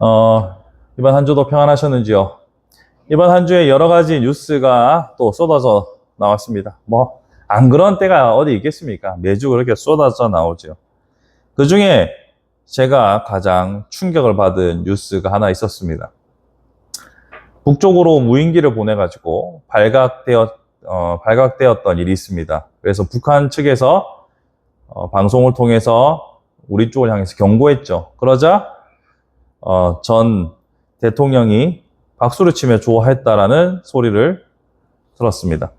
어, 이번 한 주도 평안하셨는지요? 이번 한 주에 여러 가지 뉴스가 또 쏟아져 나왔습니다. 뭐, 안 그런 때가 어디 있겠습니까? 매주 그렇게 쏟아져 나오죠. 그 중에 제가 가장 충격을 받은 뉴스가 하나 있었습니다. 북쪽으로 무인기를 보내가지고 발각되었, 어, 발각되었던 일이 있습니다. 그래서 북한 측에서 어, 방송을 통해서 우리 쪽을 향해서 경고했죠. 그러자 어, 전 대통령이 박수를 치며 좋아했다라는 소리를 들었습니다.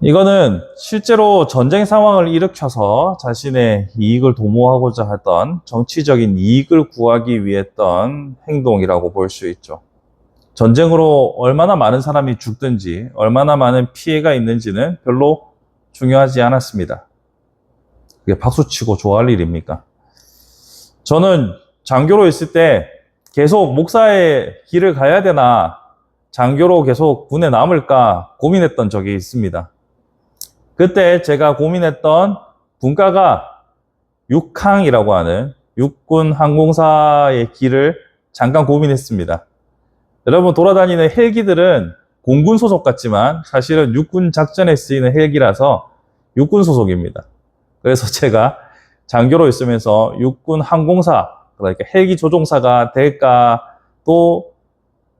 이거는 실제로 전쟁 상황을 일으켜서 자신의 이익을 도모하고자 했던 정치적인 이익을 구하기 위해 했던 행동이라고 볼 수 있죠. 전쟁으로 얼마나 많은 사람이 죽든지, 얼마나 많은 피해가 있는지는 별로 중요하지 않았습니다. 그게 박수치고 좋아할 일입니까? 저는 장교로 있을 때 계속 목사의 길을 가야 되나, 장교로 계속 군에 남을까 고민했던 적이 있습니다. 그때 제가 고민했던 분과가 육항이라고 하는 육군 항공사의 길을 잠깐 고민했습니다. 여러분 돌아다니는 헬기들은 공군 소속 같지만 사실은 육군 작전에 쓰이는 헬기라서 육군 소속입니다. 그래서 제가 장교로 있으면서 육군 항공사 그러니까 헬기 조종사가 될까 또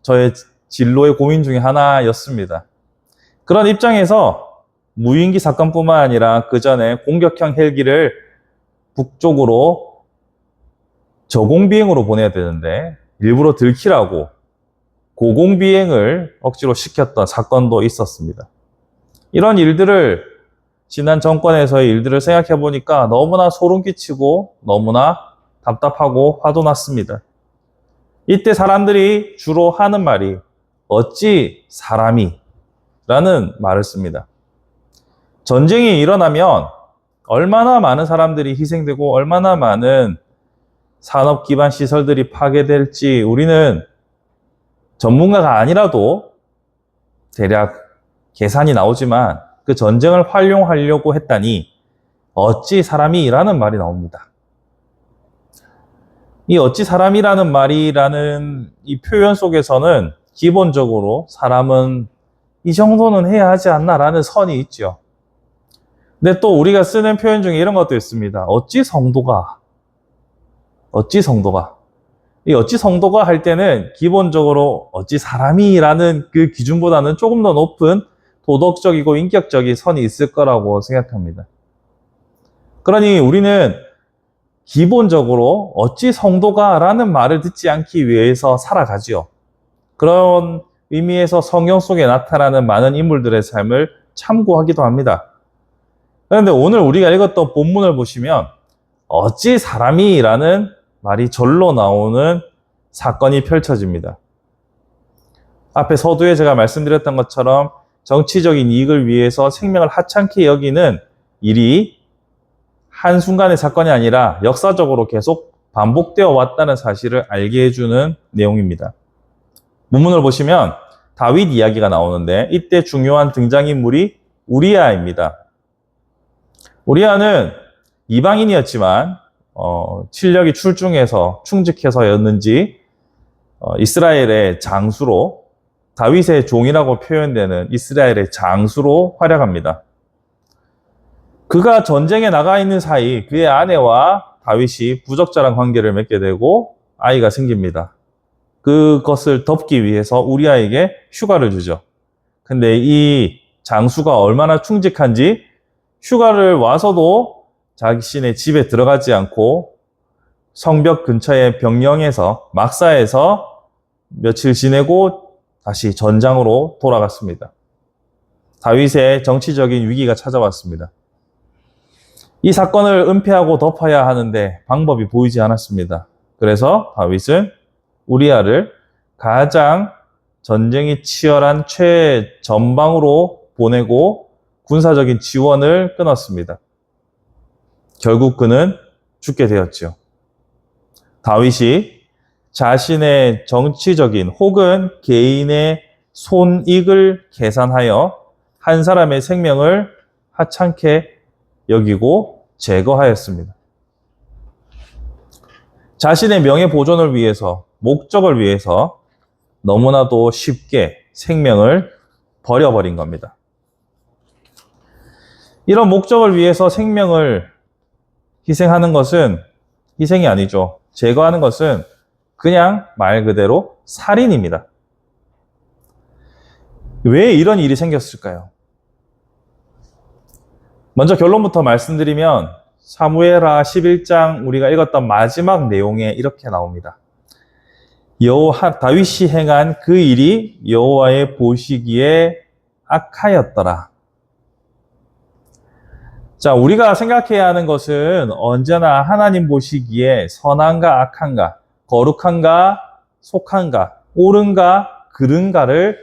저의 진로의 고민 중에 하나였습니다. 그런 입장에서 무인기 사건뿐만 아니라 그 전에 공격형 헬기를 북쪽으로 저공비행으로 보내야 되는데 일부러 들키라고 고공비행을 억지로 시켰던 사건도 있었습니다. 이런 일들을 지난 정권에서의 일들을 생각해 보니까 너무나 소름 끼치고 너무나 답답하고 화도 났습니다. 이때 사람들이 주로 하는 말이 어찌 사람이 라는 말을 씁니다. 전쟁이 일어나면 얼마나 많은 사람들이 희생되고 얼마나 많은 산업 기반 시설들이 파괴될지 우리는 전문가가 아니라도 대략 계산이 나오지만 그 전쟁을 활용하려고 했다니 어찌 사람이 라는 말이 나옵니다. 이 어찌 사람이라는 말이라는 이 표현 속에서는 기본적으로 사람은 이 정도는 해야 하지 않나라는 선이 있죠. 근데 또 우리가 쓰는 표현 중에 이런 것도 있습니다. 어찌 성도가, 어찌 성도가. 이 어찌 성도가 할 때는 기본적으로 어찌 사람이라는 그 기준보다는 조금 더 높은 도덕적이고 인격적인 선이 있을 거라고 생각합니다. 그러니 우리는 기본적으로 어찌 성도가 라는 말을 듣지 않기 위해서 살아가지요. 그런 의미에서 성경 속에 나타나는 많은 인물들의 삶을 참고하기도 합니다. 그런데 오늘 우리가 읽었던 본문을 보시면 어찌 사람이라는 말이 절로 나오는 사건이 펼쳐집니다. 앞에 서두에 제가 말씀드렸던 것처럼 정치적인 이익을 위해서 생명을 하찮게 여기는 일이 한순간의 사건이 아니라 역사적으로 계속 반복되어 왔다는 사실을 알게 해주는 내용입니다. 문문을 보시면 다윗 이야기가 나오는데 이때 중요한 등장인물이 우리아입니다. 우리아는 이방인이었지만 어, 실력이 출중해서 충직해서였는지 어, 이스라엘의 장수로 다윗의 종이라고 표현되는 이스라엘의 장수로 활약합니다. 그가 전쟁에 나가 있는 사이 그의 아내와 다윗이 부적절한 관계를 맺게 되고 아이가 생깁니다. 그것을 덮기 위해서 우리아에게 휴가를 주죠. 근데 이 장수가 얼마나 충직한지 휴가를 와서도 자신의 집에 들어가지 않고 성벽 근처의 병영에서 막사에서 며칠 지내고 다시 전장으로 돌아갔습니다. 다윗의 정치적인 위기가 찾아왔습니다. 이 사건을 은폐하고 덮어야 하는데 방법이 보이지 않았습니다. 그래서 다윗은 우리아를 가장 전쟁이 치열한 최전방으로 보내고 군사적인 지원을 끊었습니다. 결국 그는 죽게 되었지요. 다윗이 자신의 정치적인 혹은 개인의 손익을 계산하여 한 사람의 생명을 하찮게 여기고 제거하였습니다. 자신의 명예 보존을 위해서, 목적을 위해서 너무나도 쉽게 생명을 버려버린 겁니다. 이런 목적을 위해서 생명을 희생하는 것은 희생이 아니죠. 제거하는 것은 그냥 말 그대로 살인입니다. 왜 이런 일이 생겼을까요? 먼저 결론부터 말씀드리면 사무엘하 11장 우리가 읽었던 마지막 내용에 이렇게 나옵니다. 여호와 다윗이 행한 그 일이 여호와의 보시기에 악하였더라. 자, 우리가 생각해야 하는 것은 언제나 하나님 보시기에 선한가 악한가, 거룩한가 속한가, 옳은가 그른가를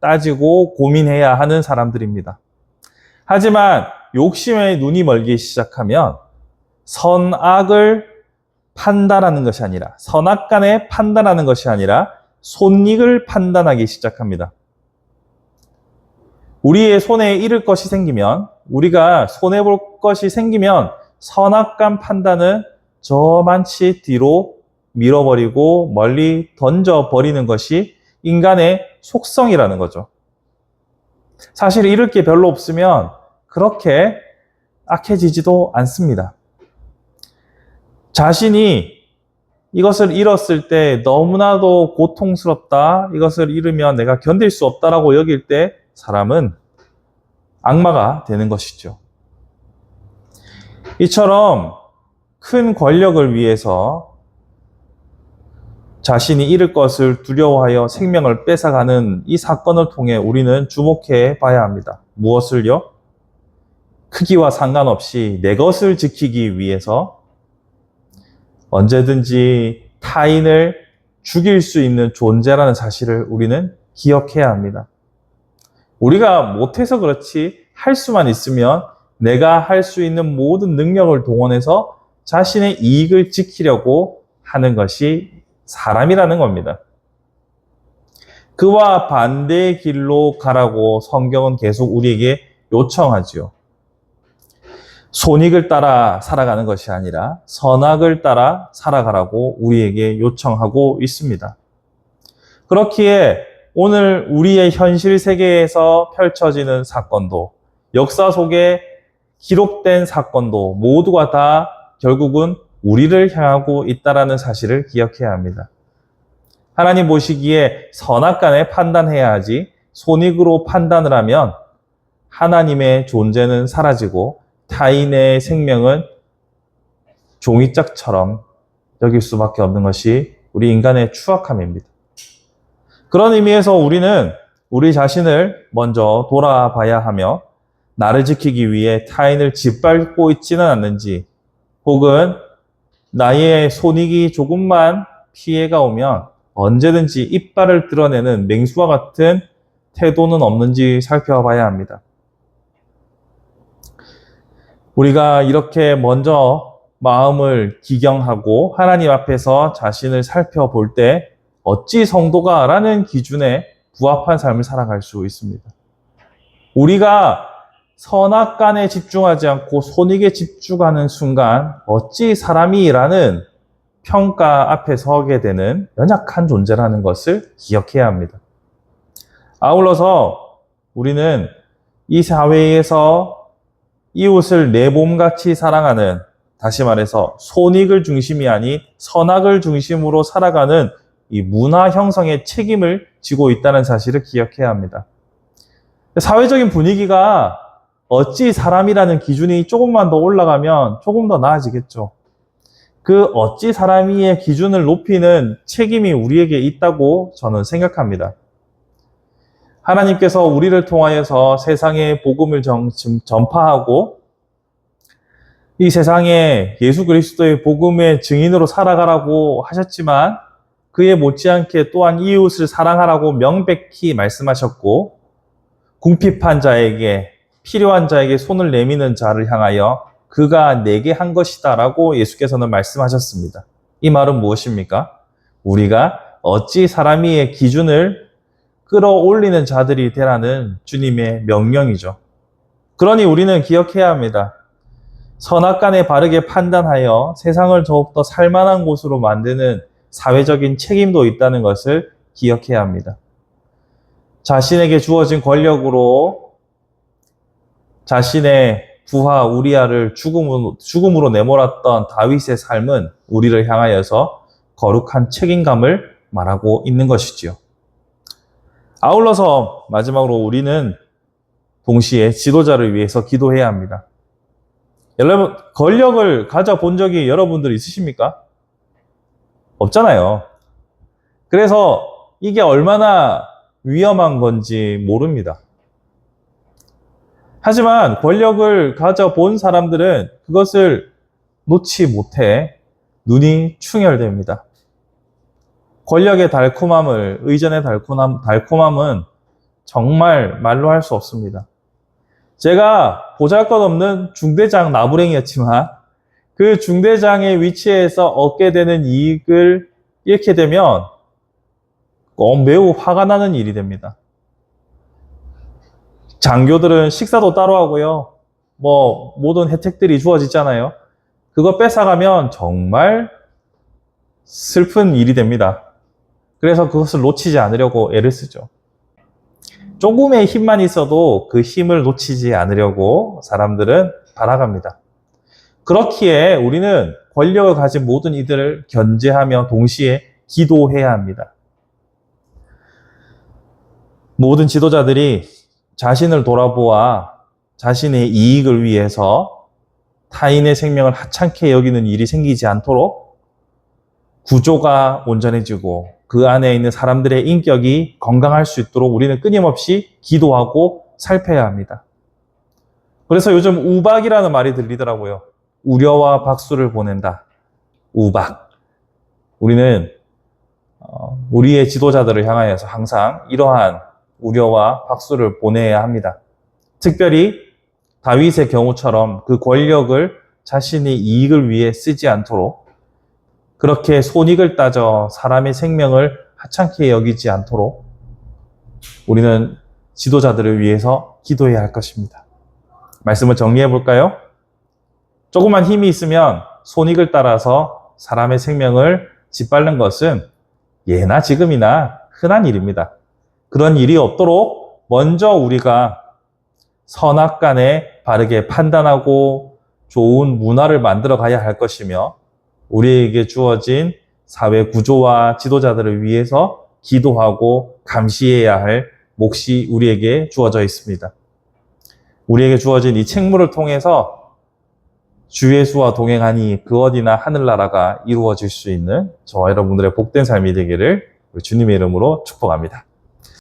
따지고 고민해야 하는 사람들입니다. 하지만 욕심에 눈이 멀기 시작하면 선악을 판단하는 것이 아니라 선악 간에 판단하는 것이 아니라 손익을 판단하기 시작합니다. 우리의 손에 잃을 것이 생기면 우리가 손해 볼 것이 생기면 선악 간 판단은 저만치 뒤로 밀어버리고 멀리 던져버리는 것이 인간의 속성이라는 거죠. 사실 잃을 게 별로 없으면 그렇게 악해지지도 않습니다. 자신이 이것을 잃었을 때 너무나도 고통스럽다, 이것을 잃으면 내가 견딜 수 없다라고 여길 때 사람은 악마가 되는 것이죠. 이처럼 큰 권력을 위해서 자신이 잃을 것을 두려워하여 생명을 뺏어가는 이 사건을 통해 우리는 주목해 봐야 합니다. 무엇을요? 크기와 상관없이 내 것을 지키기 위해서 언제든지 타인을 죽일 수 있는 존재라는 사실을 우리는 기억해야 합니다. 우리가 못해서 그렇지 할 수만 있으면 내가 할 수 있는 모든 능력을 동원해서 자신의 이익을 지키려고 하는 것이 사람이라는 겁니다. 그와 반대의 길로 가라고 성경은 계속 우리에게 요청하지요. 손익을 따라 살아가는 것이 아니라 선악을 따라 살아가라고 우리에게 요청하고 있습니다. 그렇기에 오늘 우리의 현실 세계에서 펼쳐지는 사건도 역사 속에 기록된 사건도 모두가 다 결국은 우리를 향하고 있다라는 사실을 기억해야 합니다. 하나님 보시기에 선악 간에 판단해야 하지 손익으로 판단을 하면 하나님의 존재는 사라지고 타인의 생명은 종이짝처럼 여길 수밖에 없는 것이 우리 인간의 추악함입니다. 그런 의미에서 우리는 우리 자신을 먼저 돌아봐야 하며 나를 지키기 위해 타인을 짓밟고 있지는 않는지 혹은 나의 손익이 조금만 피해가 오면 언제든지 이빨을 드러내는 맹수와 같은 태도는 없는지 살펴봐야 합니다. 우리가 이렇게 먼저 마음을 기경하고 하나님 앞에서 자신을 살펴볼 때 어찌 성도가 라는 기준에 부합한 삶을 살아갈 수 있습니다. 우리가 선악간에 집중하지 않고 손익에 집중하는 순간 어찌 사람이라는 평가 앞에 서게 되는 연약한 존재라는 것을 기억해야 합니다. 아울러서 우리는 이 사회에서 이웃을 내 몸같이 사랑하는 다시 말해서 손익을 중심이 아닌 선악을 중심으로 살아가는 이 문화 형성의 책임을 지고 있다는 사실을 기억해야 합니다. 사회적인 분위기가 어찌 사람이라는 기준이 조금만 더 올라가면 조금 더 나아지겠죠. 그 어찌 사람이의 기준을 높이는 책임이 우리에게 있다고 저는 생각합니다. 하나님께서 우리를 통하여서 세상에 복음을 정, 전파하고 이 세상에 예수 그리스도의 복음의 증인으로 살아가라고 하셨지만 그에 못지않게 또한 이웃을 사랑하라고 명백히 말씀하셨고 궁핍한 자에게 필요한 자에게 손을 내미는 자를 향하여 그가 내게 한 것이다라고 예수께서는 말씀하셨습니다. 이 말은 무엇입니까? 우리가 어찌 사람이의 기준을 끌어올리는 자들이 되라는 주님의 명령이죠. 그러니 우리는 기억해야 합니다. 선악 간에 바르게 판단하여 세상을 더욱더 살만한 곳으로 만드는 사회적인 책임도 있다는 것을 기억해야 합니다. 자신에게 주어진 권력으로 자신의 부하 우리아를 죽음으로, 죽음으로 내몰았던 다윗의 삶은 우리를 향하여서 거룩한 책임감을 말하고 있는 것이지요. 아울러서 마지막으로 우리는 동시에 지도자를 위해서 기도해야 합니다. 여러분, 권력을 가져본 적이 여러분들 있으십니까? 없잖아요. 그래서 이게 얼마나 위험한 건지 모릅니다. 하지만 권력을 가져본 사람들은 그것을 놓지 못해 눈이 충혈됩니다. 권력의 달콤함을, 의전의 달콤함, 달콤함은 정말 말로 할 수 없습니다. 제가 보잘 것 없는 중대장 나부랭이였지만 그 중대장의 위치에서 얻게 되는 이익을 잃게 되면 어, 매우 화가 나는 일이 됩니다. 장교들은 식사도 따로 하고요. 뭐 모든 혜택들이 주어지잖아요. 그거 뺏어가면 정말 슬픈 일이 됩니다. 그래서 그것을 놓치지 않으려고 애를 쓰죠. 조금의 힘만 있어도 그 힘을 놓치지 않으려고 사람들은 바라갑니다. 그렇기에 우리는 권력을 가진 모든 이들을 견제하며 동시에 기도해야 합니다. 모든 지도자들이 자신을 돌아보아 자신의 이익을 위해서 타인의 생명을 하찮게 여기는 일이 생기지 않도록 구조가 온전해지고 그 안에 있는 사람들의 인격이 건강할 수 있도록 우리는 끊임없이 기도하고 살펴야 합니다. 그래서 요즘 우박이라는 말이 들리더라고요. 우려와 박수를 보낸다. 우박. 우리는 어, 우리의 지도자들을 향하여서 항상 이러한 우려와 박수를 보내야 합니다. 특별히 다윗의 경우처럼 그 권력을 자신의 이익을 위해 쓰지 않도록 그렇게 손익을 따져 사람의 생명을 하찮게 여기지 않도록 우리는 지도자들을 위해서 기도해야 할 것입니다. 말씀을 정리해 볼까요? 조그만 힘이 있으면 손익을 따라서 사람의 생명을 짓밟는 것은 예나 지금이나 흔한 일입니다. 그런 일이 없도록 먼저 우리가 선악 간에 바르게 판단하고 좋은 문화를 만들어 가야 할 것이며 우리에게 주어진 사회 구조와 지도자들을 위해서 기도하고 감시해야 할 몫이 우리에게 주어져 있습니다. 우리에게 주어진 이 책무를 통해서 주 예수와 동행하니 그 어디나 하늘나라가 이루어질 수 있는 저와 여러분들의 복된 삶이 되기를 주님의 이름으로 축복합니다.